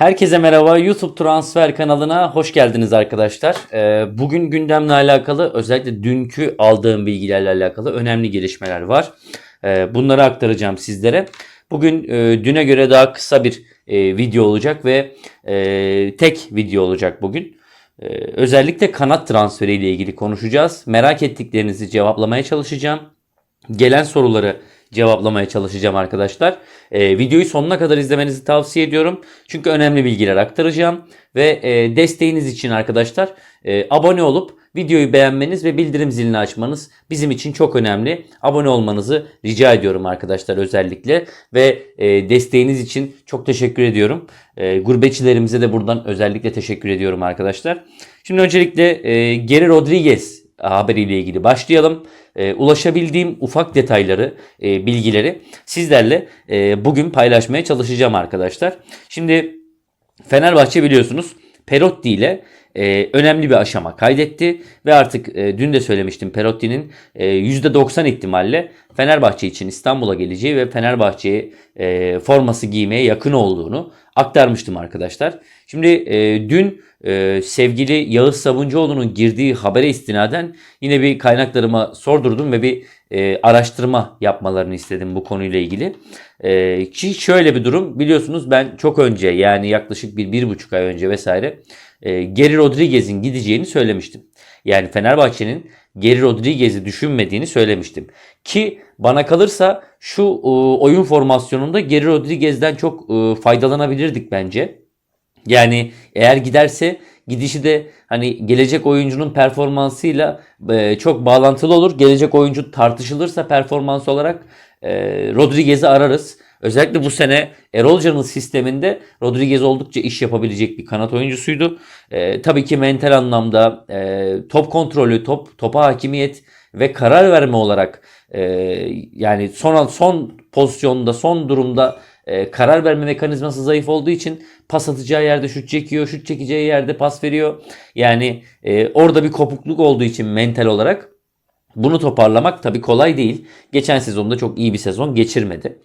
Herkese merhaba YouTube Transfer kanalına hoş geldiniz arkadaşlar. Ee, bugün gündemle alakalı özellikle dünkü aldığım bilgilerle alakalı önemli gelişmeler var. Ee, bunları aktaracağım sizlere. Bugün e, düne göre daha kısa bir e, video olacak ve e, tek video olacak bugün. Ee, özellikle kanat transferi ile ilgili konuşacağız. Merak ettiklerinizi cevaplamaya çalışacağım. Gelen soruları cevaplamaya çalışacağım arkadaşlar. Ee, videoyu sonuna kadar izlemenizi tavsiye ediyorum. Çünkü önemli bilgiler aktaracağım. Ve e, desteğiniz için arkadaşlar e, abone olup videoyu beğenmeniz ve bildirim zilini açmanız bizim için çok önemli. Abone olmanızı rica ediyorum arkadaşlar özellikle. Ve e, desteğiniz için çok teşekkür ediyorum. E, gurbetçilerimize de buradan özellikle teşekkür ediyorum arkadaşlar. Şimdi öncelikle e, Geri Rodriguez haberiyle ilgili başlayalım. E, ulaşabildiğim ufak detayları, e, bilgileri sizlerle e, bugün paylaşmaya çalışacağım arkadaşlar. Şimdi Fenerbahçe biliyorsunuz Perotti ile e, önemli bir aşama kaydetti ve artık e, dün de söylemiştim Perotti'nin e, %90 ihtimalle Fenerbahçe için İstanbul'a geleceği ve Fenerbahçe'ye e, forması giymeye yakın olduğunu aktarmıştım arkadaşlar. Şimdi e, dün e, sevgili Yağız Sabuncuoğlu'nun girdiği habere istinaden yine bir kaynaklarıma sordurdum ve bir e, araştırma yapmalarını istedim bu konuyla ilgili. E, ki şöyle bir durum biliyorsunuz ben çok önce yani yaklaşık bir, bir buçuk ay önce vesaire e, Geri Rodriguez'in gideceğini söylemiştim. Yani Fenerbahçe'nin Geri Rodriguez'i düşünmediğini söylemiştim. Ki bana kalırsa şu e, oyun formasyonunda Geri Rodriguez'den çok e, faydalanabilirdik bence. Yani eğer giderse gidişi de hani gelecek oyuncunun performansıyla e, çok bağlantılı olur. Gelecek oyuncu tartışılırsa performans olarak e, Rodriguez'i ararız. Özellikle bu sene Erol Can'ın sisteminde Rodriguez oldukça iş yapabilecek bir kanat oyuncusuydu. E, tabii ki mental anlamda e, top kontrolü, top topa hakimiyet ve karar verme olarak e, yani son son pozisyonda, son durumda e, karar verme mekanizması zayıf olduğu için pas atacağı yerde şut çekiyor, şut çekeceği yerde pas veriyor. Yani e, orada bir kopukluk olduğu için mental olarak bunu toparlamak tabii kolay değil. Geçen sezonda çok iyi bir sezon geçirmedi.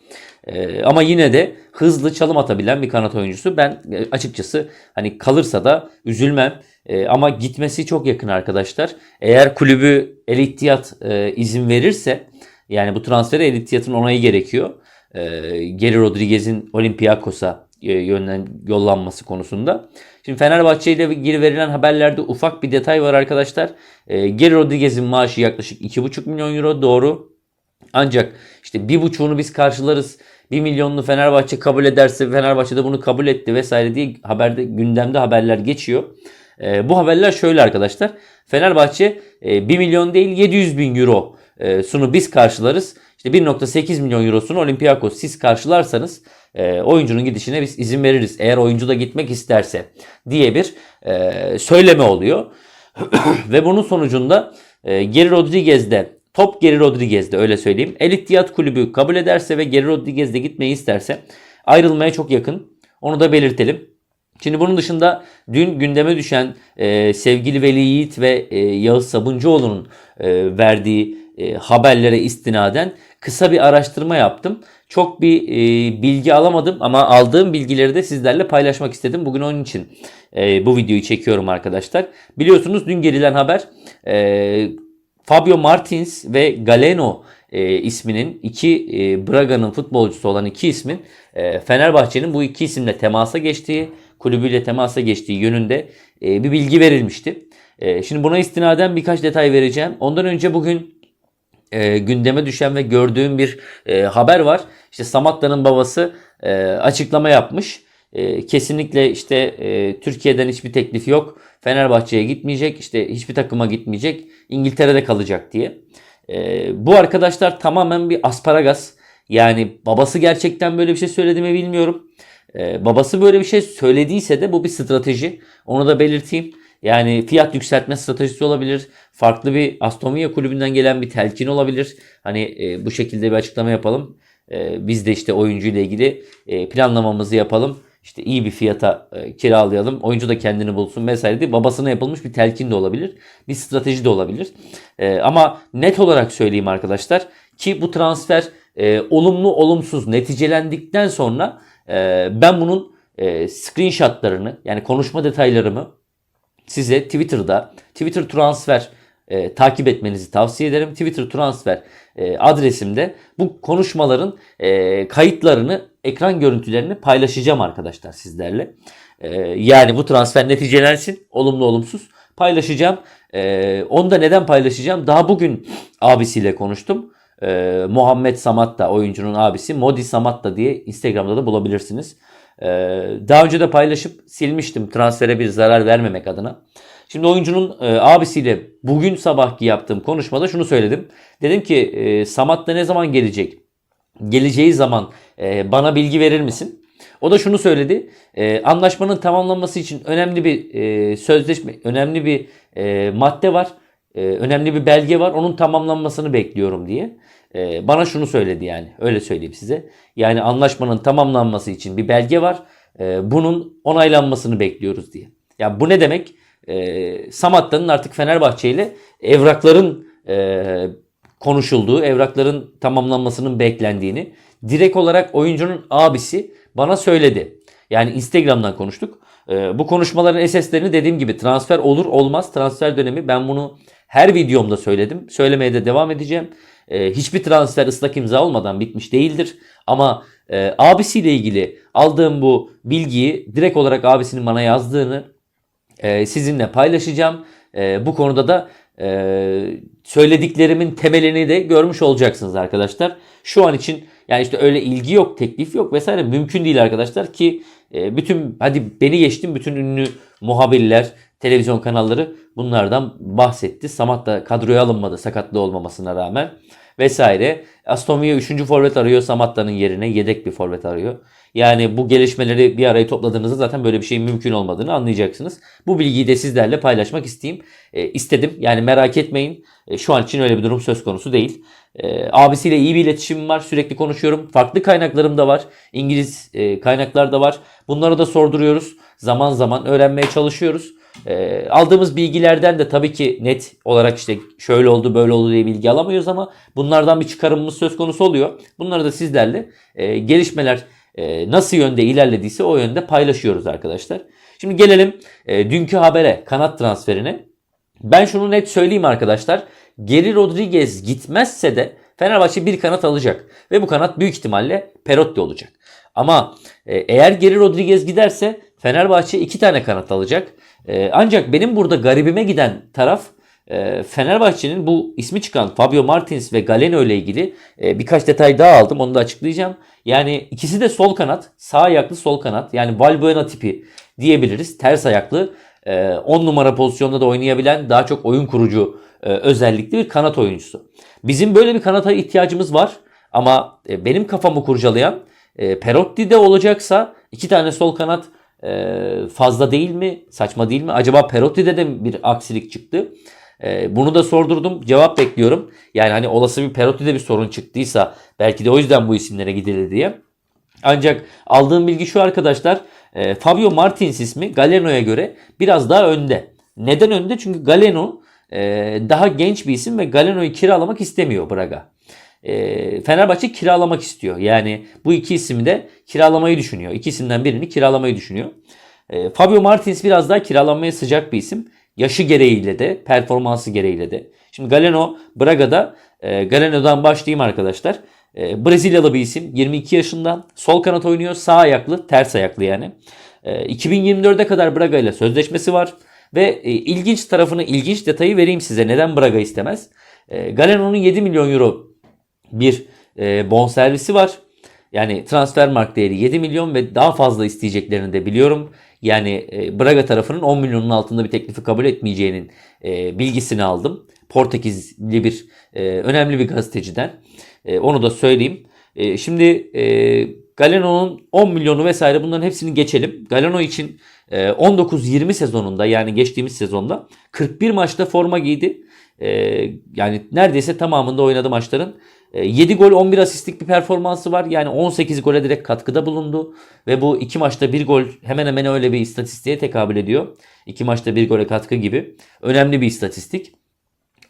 Ee, ama yine de hızlı çalım atabilen bir kanat oyuncusu. Ben e, açıkçası hani kalırsa da üzülmem. Ee, ama gitmesi çok yakın arkadaşlar. Eğer kulübü El İhtiyat e, izin verirse yani bu transfere El İhtiyat'ın onayı gerekiyor. Ee, Geri Rodriguez'in Olympiakos'a e, yönden yollanması konusunda. Şimdi Fenerbahçe ile ilgili verilen haberlerde ufak bir detay var arkadaşlar. E, Geri Rodriguez'in maaşı yaklaşık 2,5 milyon euro doğru. Ancak işte bir buçuğunu biz karşılarız. 1 milyonunu Fenerbahçe kabul ederse Fenerbahçe de bunu kabul etti vesaire diye haberde gündemde haberler geçiyor. E, bu haberler şöyle arkadaşlar. Fenerbahçe e, 1 milyon değil 700 bin euro e, sunu biz karşılarız. İşte 1.8 milyon eurosunu Olympiakos siz karşılarsanız e, oyuncunun gidişine biz izin veririz. Eğer oyuncu da gitmek isterse diye bir e, söyleme oluyor. Ve bunun sonucunda e, Geri Rodriguez'de top Geri Rodriguez'de öyle söyleyeyim. El İhtiyat Kulübü kabul ederse ve Geri Rodriguez'de gitmeyi isterse ayrılmaya çok yakın. Onu da belirtelim. Şimdi bunun dışında dün gündeme düşen e, sevgili Veli Yiğit ve e, Yağız Sabuncuoğlu'nun e, verdiği e, haberlere istinaden kısa bir araştırma yaptım. Çok bir e, bilgi alamadım ama aldığım bilgileri de sizlerle paylaşmak istedim. Bugün onun için e, bu videoyu çekiyorum arkadaşlar. Biliyorsunuz dün gelilen haber e, Fabio Martins ve Galeno e, isminin iki e, Braga'nın futbolcusu olan iki ismin e, Fenerbahçe'nin bu iki isimle temasa geçtiği, kulübüyle temasa geçtiği yönünde e, bir bilgi verilmişti. E, şimdi buna istinaden birkaç detay vereceğim. Ondan önce bugün e, gündeme düşen ve gördüğüm bir e, haber var. İşte Samatta'nın babası e, açıklama yapmış. E, kesinlikle işte e, Türkiye'den hiçbir teklif yok. Fenerbahçe'ye gitmeyecek, işte hiçbir takıma gitmeyecek, İngiltere'de kalacak diye. E, bu arkadaşlar tamamen bir asparagas. Yani babası gerçekten böyle bir şey söyledi mi bilmiyorum. E, babası böyle bir şey söylediyse de bu bir strateji. Onu da belirteyim. Yani fiyat yükseltme stratejisi olabilir. Farklı bir Aston Villa kulübünden gelen bir telkin olabilir. Hani e, bu şekilde bir açıklama yapalım. E, biz de işte oyuncu ile ilgili e, planlamamızı yapalım. İşte iyi bir fiyata e, kiralayalım. Oyuncu da kendini bulsun vesaire diye babasına yapılmış bir telkin de olabilir. Bir strateji de olabilir. E, ama net olarak söyleyeyim arkadaşlar ki bu transfer e, olumlu olumsuz neticelendikten sonra e, ben bunun e, screenshotlarını yani konuşma detaylarımı size Twitter'da Twitter transfer e, takip etmenizi tavsiye ederim. Twitter transfer e, adresimde bu konuşmaların e, kayıtlarını, ekran görüntülerini paylaşacağım arkadaşlar sizlerle. E, yani bu transfer neticelensin, olumlu olumsuz paylaşacağım. E, onu da neden paylaşacağım? Daha bugün abisiyle konuştum. E, Muhammed Samatta oyuncunun abisi Modi Samatta diye Instagram'da da bulabilirsiniz. E, daha önce de paylaşıp silmiştim transfere bir zarar vermemek adına. Şimdi oyuncunun e, abisiyle bugün sabahki yaptığım konuşmada şunu söyledim. Dedim ki e, Samat da ne zaman gelecek? Geleceği zaman e, bana bilgi verir misin? O da şunu söyledi. E, anlaşmanın tamamlanması için önemli bir e, sözleşme, önemli bir e, madde var. E, önemli bir belge var. Onun tamamlanmasını bekliyorum diye. E, bana şunu söyledi yani. Öyle söyleyeyim size. Yani anlaşmanın tamamlanması için bir belge var. E, bunun onaylanmasını bekliyoruz diye. Ya bu ne demek? Samatta'nın artık Fenerbahçe ile evrakların e, konuşulduğu, evrakların tamamlanmasının beklendiğini direkt olarak oyuncunun abisi bana söyledi. Yani Instagram'dan konuştuk. E, bu konuşmaların SS'lerini dediğim gibi transfer olur olmaz transfer dönemi ben bunu her videomda söyledim. Söylemeye de devam edeceğim. E, hiçbir transfer ıslak imza olmadan bitmiş değildir. Ama e, abisiyle ilgili aldığım bu bilgiyi direkt olarak abisinin bana yazdığını e, sizinle paylaşacağım. E, bu konuda da e, söylediklerimin temelini de görmüş olacaksınız arkadaşlar. Şu an için yani işte öyle ilgi yok, teklif yok vesaire mümkün değil arkadaşlar ki e, bütün hadi beni geçtim bütün ünlü muhabirler, televizyon kanalları bunlardan bahsetti. Samat da kadroya alınmadı sakatlığı olmamasına rağmen vesaire. Aston Villa 3. forvet arıyor Samatta'nın yerine yedek bir forvet arıyor. Yani bu gelişmeleri bir araya topladığınızda zaten böyle bir şeyin mümkün olmadığını anlayacaksınız. Bu bilgiyi de sizlerle paylaşmak isteyeyim. E, istedim. Yani merak etmeyin. E, şu an için öyle bir durum söz konusu değil. E, abisiyle iyi bir iletişimim var. Sürekli konuşuyorum. Farklı kaynaklarım da var. İngiliz e, kaynaklar da var. Bunları da sorduruyoruz. Zaman zaman öğrenmeye çalışıyoruz. E, aldığımız bilgilerden de tabii ki net olarak işte şöyle oldu böyle oldu diye bilgi alamıyoruz ama bunlardan bir çıkarımımız söz konusu oluyor. Bunları da sizlerle e, gelişmeler e, nasıl yönde ilerlediyse o yönde paylaşıyoruz arkadaşlar. Şimdi gelelim e, dünkü habere kanat transferine. Ben şunu net söyleyeyim arkadaşlar. Geri Rodriguez gitmezse de Fenerbahçe bir kanat alacak. Ve bu kanat büyük ihtimalle Perotti olacak. Ama e, eğer Geri Rodriguez giderse Fenerbahçe iki tane kanat alacak. E, ancak benim burada garibime giden taraf e, Fenerbahçe'nin bu ismi çıkan Fabio Martins ve Galeno ile ilgili e, birkaç detay daha aldım. Onu da açıklayacağım. Yani ikisi de sol kanat. Sağ ayaklı sol kanat. Yani Valbuena tipi diyebiliriz. Ters ayaklı. 10 numara pozisyonda da oynayabilen daha çok oyun kurucu özellikli bir kanat oyuncusu. Bizim böyle bir kanata ihtiyacımız var. Ama benim kafamı kurcalayan Perotti de olacaksa iki tane sol kanat fazla değil mi? Saçma değil mi? Acaba Perotti'de de bir aksilik çıktı? Ee, bunu da sordurdum. Cevap bekliyorum. Yani hani olası bir Perotti'de bir sorun çıktıysa belki de o yüzden bu isimlere gidilir diye. Ancak aldığım bilgi şu arkadaşlar. E, Fabio Martins ismi Galeno'ya göre biraz daha önde. Neden önde? Çünkü Galeno e, daha genç bir isim ve Galeno'yu kiralamak istemiyor Braga. E, Fenerbahçe kiralamak istiyor. Yani bu iki ismi de kiralamayı düşünüyor. İkisinden birini kiralamayı düşünüyor. E, Fabio Martins biraz daha kiralanmaya sıcak bir isim. Yaşı gereğiyle de, performansı gereğiyle de. Şimdi Galeno Braga'da, e, Galeno'dan başlayayım arkadaşlar. E, Brezilyalı bir isim, 22 yaşında, sol kanat oynuyor, sağ ayaklı, ters ayaklı yani. E, 2024'e kadar Braga ile sözleşmesi var. Ve e, ilginç tarafını, ilginç detayı vereyim size. Neden Braga istemez? E, Galeno'nun 7 milyon euro bir e, bonservisi var. Yani transfer mark değeri 7 milyon ve daha fazla isteyeceklerini de biliyorum. Yani e, Braga tarafının 10 milyonun altında bir teklifi kabul etmeyeceğinin e, bilgisini aldım. Portekizli bir e, önemli bir gazeteciden. E, onu da söyleyeyim. E, şimdi e, Galeno'nun 10 milyonu vesaire bunların hepsini geçelim. Galeno için e, 19-20 sezonunda yani geçtiğimiz sezonda 41 maçta forma giydi. E, yani neredeyse tamamında oynadı maçların. 7 e, gol 11 asistlik bir performansı var. Yani 18 gole direkt katkıda bulundu. Ve bu iki maçta bir gol hemen hemen öyle bir istatistiğe tekabül ediyor. İki maçta bir gole katkı gibi. Önemli bir istatistik.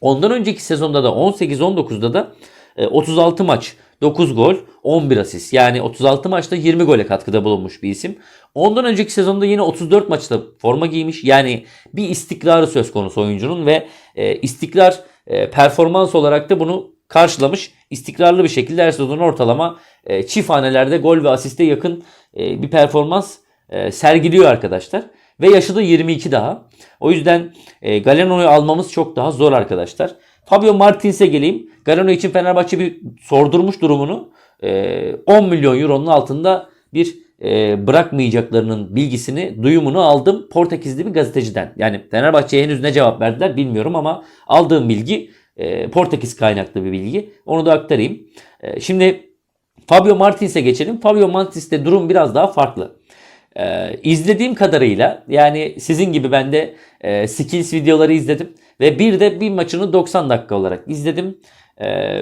Ondan önceki sezonda da 18-19'da da E, 36 maç 9 gol 11 asist. Yani 36 maçta 20 gole katkıda bulunmuş bir isim. Ondan önceki sezonda yine 34 maçta forma giymiş. Yani bir istikrarı söz konusu oyuncunun ve e, istikrar e, performans olarak da bunu karşılamış. İstikrarlı bir şekilde her sezon ortalama e, çift hanelerde gol ve asiste yakın e, bir performans e, sergiliyor arkadaşlar. Ve yaşı da 22 daha. O yüzden e, Galeno'yu almamız çok daha zor arkadaşlar. Fabio Martins'e geleyim. Galeno için Fenerbahçe bir sordurmuş durumunu. E, 10 milyon euronun altında bir e, bırakmayacaklarının bilgisini, duyumunu aldım Portekizli bir gazeteciden. Yani Fenerbahçe'ye henüz ne cevap verdiler bilmiyorum ama aldığım bilgi e, Portekiz kaynaklı bir bilgi. Onu da aktarayım. E, şimdi Fabio Martins'e geçelim. Fabio Martins'te durum biraz daha farklı. Ee, izlediğim kadarıyla yani sizin gibi ben de e, skills videoları izledim ve bir de bir maçını 90 dakika olarak izledim.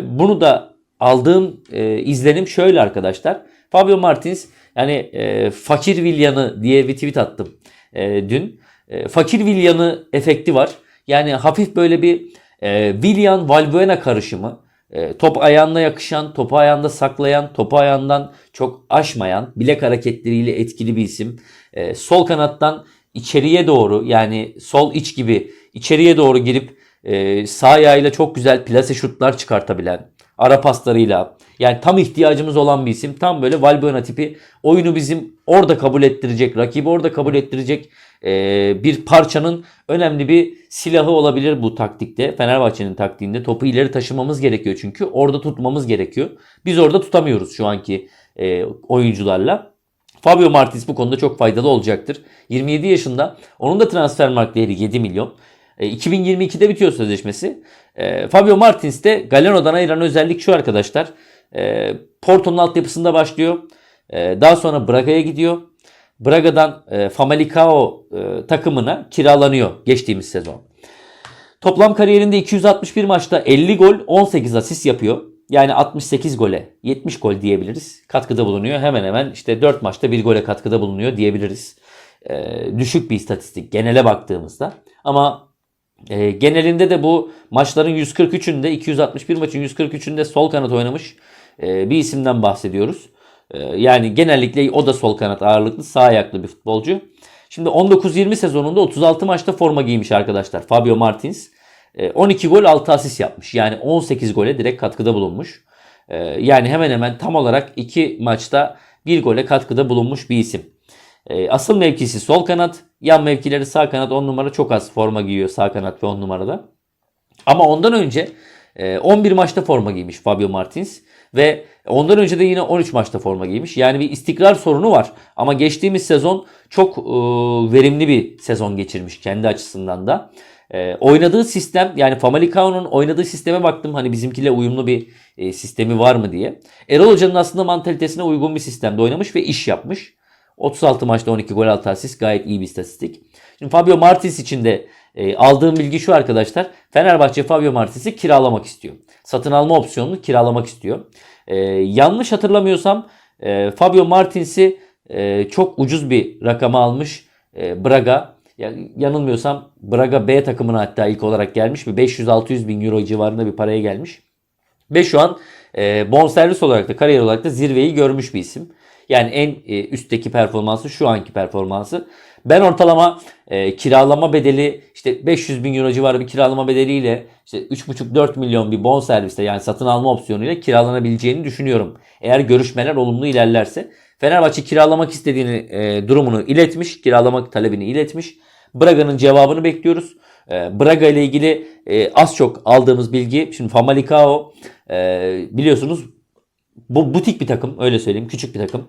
Bunu da aldığım izlenim şöyle arkadaşlar. Fabio Martins yani e, fakir Villan'ı diye bir tweet attım e, dün. E, fakir Villan'ı efekti var. Yani hafif böyle bir e, Villan Valbuena karışımı. E, top ayağına yakışan, topu ayağında saklayan, topu ayağından çok aşmayan, bilek hareketleriyle etkili bir isim. E, sol kanattan içeriye doğru yani sol iç gibi içeriye doğru girip e, sağ ayağıyla çok güzel plase şutlar çıkartabilen, ara paslarıyla yani tam ihtiyacımız olan bir isim. Tam böyle Valbuena tipi oyunu bizim orada kabul ettirecek, rakibi orada kabul ettirecek e, bir parçanın önemli bir silahı olabilir bu taktikte. Fenerbahçe'nin taktiğinde topu ileri taşımamız gerekiyor çünkü orada tutmamız gerekiyor. Biz orada tutamıyoruz şu anki e, oyuncularla. Fabio Martins bu konuda çok faydalı olacaktır. 27 yaşında. Onun da transfer mark değeri 7 milyon. E, 2022'de bitiyor sözleşmesi. E, Fabio Martins de Galeno'dan ayıran özellik şu arkadaşlar. E, Porto'nun altyapısında başlıyor. E, daha sonra Braga'ya gidiyor. Braga'dan e, Famalicão e, takımına kiralanıyor geçtiğimiz sezon. Toplam kariyerinde 261 maçta 50 gol 18 asist yapıyor. Yani 68 gole 70 gol diyebiliriz. Katkıda bulunuyor. Hemen hemen işte 4 maçta 1 gole katkıda bulunuyor diyebiliriz. E, düşük bir istatistik genele baktığımızda. Ama e, genelinde de bu maçların 143'ünde 261 maçın 143'ünde sol kanat oynamış e, bir isimden bahsediyoruz. E, yani genellikle o da sol kanat ağırlıklı sağ ayaklı bir futbolcu. Şimdi 19-20 sezonunda 36 maçta forma giymiş arkadaşlar Fabio Martins. E, 12 gol 6 asist yapmış. Yani 18 gole direkt katkıda bulunmuş. E, yani hemen hemen tam olarak 2 maçta 1 gole katkıda bulunmuş bir isim. E, asıl mevkisi sol kanat. Yan mevkileri sağ kanat 10 numara çok az forma giyiyor sağ kanat ve 10 numarada. Ama ondan önce e, 11 maçta forma giymiş Fabio Martins. Ve ondan önce de yine 13 maçta forma giymiş. Yani bir istikrar sorunu var. Ama geçtiğimiz sezon çok e, verimli bir sezon geçirmiş kendi açısından da. E, oynadığı sistem yani Famalicão'nun oynadığı sisteme baktım. Hani bizimkiyle uyumlu bir e, sistemi var mı diye. Erol Hoca'nın aslında mantalitesine uygun bir sistemde oynamış ve iş yapmış. 36 maçta 12 gol 6 asist gayet iyi bir istatistik. Şimdi Fabio Martins için de e, aldığım bilgi şu arkadaşlar. Fenerbahçe Fabio Martins'i kiralamak istiyor. Satın alma opsiyonunu kiralamak istiyor. E, yanlış hatırlamıyorsam e, Fabio Martins'i e, çok ucuz bir rakama almış e, Braga. Ya, yanılmıyorsam Braga B takımına hatta ilk olarak gelmiş ve 500-600 bin euro civarında bir paraya gelmiş. Ve şu an e, bonservis olarak da kariyer olarak da zirveyi görmüş bir isim. Yani en e, üstteki performansı şu anki performansı. Ben ortalama e, kiralama bedeli işte 500 bin euro civarı bir kiralama bedeliyle işte 3,5-4 milyon bir bon serviste yani satın alma opsiyonuyla kiralanabileceğini düşünüyorum. Eğer görüşmeler olumlu ilerlerse. Fenerbahçe kiralamak istediğini e, durumunu iletmiş. Kiralamak talebini iletmiş. Braga'nın cevabını bekliyoruz. E, Braga ile ilgili e, az çok aldığımız bilgi. Şimdi Famalicão e, biliyorsunuz bu butik bir takım öyle söyleyeyim. Küçük bir takım.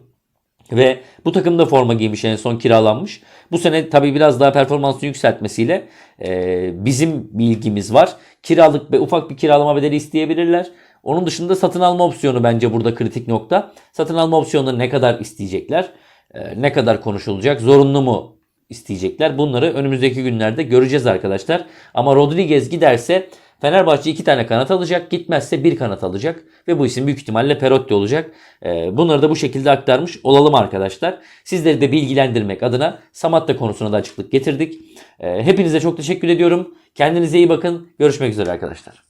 Ve bu takımda forma giymiş en son kiralanmış. Bu sene tabii biraz daha performansını yükseltmesiyle e, bizim bilgimiz var. Kiralık ve ufak bir kiralama bedeli isteyebilirler. Onun dışında satın alma opsiyonu bence burada kritik nokta. Satın alma opsiyonları ne kadar isteyecekler? E, ne kadar konuşulacak? Zorunlu mu isteyecekler? Bunları önümüzdeki günlerde göreceğiz arkadaşlar. Ama Rodriguez giderse Fenerbahçe iki tane kanat alacak. Gitmezse bir kanat alacak. Ve bu isim büyük ihtimalle Perotti olacak. Ee, bunları da bu şekilde aktarmış olalım arkadaşlar. Sizleri de bilgilendirmek adına Samatta konusuna da açıklık getirdik. Ee, hepinize çok teşekkür ediyorum. Kendinize iyi bakın. Görüşmek üzere arkadaşlar.